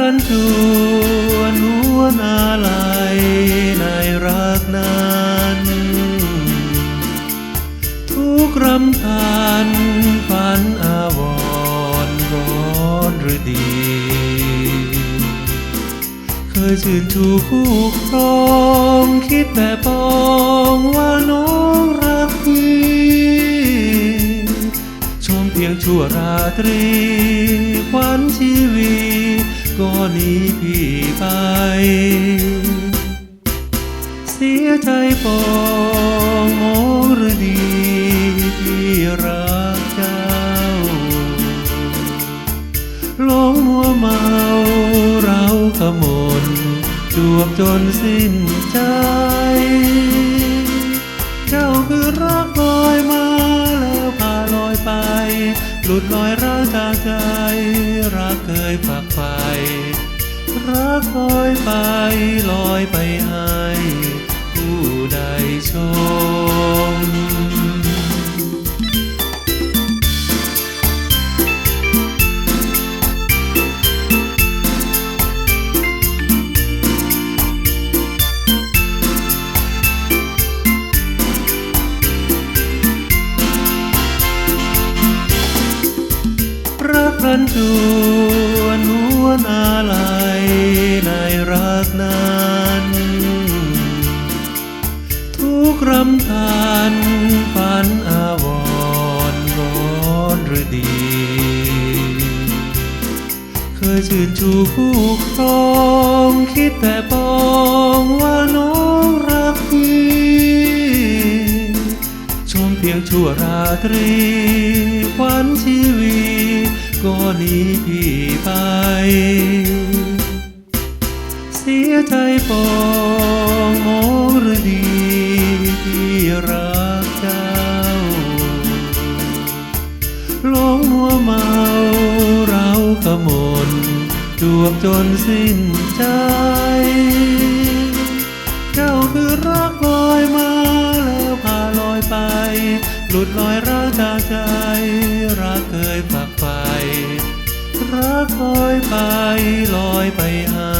รันจวนหัวนาลายในรักนั้นทุกรำพันฝันอาวรณ์ร้อนหรือดี เคยชื่นชูคู่ครองคิดแบบปองว่าน้องรักพี่ชมเพียงชั่วราตรีควันชีวี ก็หนีพี่ไป เสียใจปองโมหรือดีที่รักเจ้าหลงมัวเมาเราขมนจวบจนสิ้นใจ เจ้าคือรักลอยมาแล้วพาลอยไป หลุดลอยร้าวจากใจ รักเคยฝักไปรักลอยไปลอยไป รักรันจวนหัวนาลายในรักนั้น ทุกรำพันฝันอาวรณ์ร้อนหรือดี เคยชื่นชูคู่ครองคิดแต่ปองว่าน้องรักพี่ชมเพียงชั่วราตรีควันชีวี ก็หนีพี่ไป เสียใจปองโมรดีที่รักเจ้าหลงมัวเมาเราขมนจวบจนสิ้นใจ เจ้าคือรักลอยมาแล้วพาลอยไป หลุดลอยร้าวจากใจ รักเคยฝักใฝ่ คอยไปลอยไปหา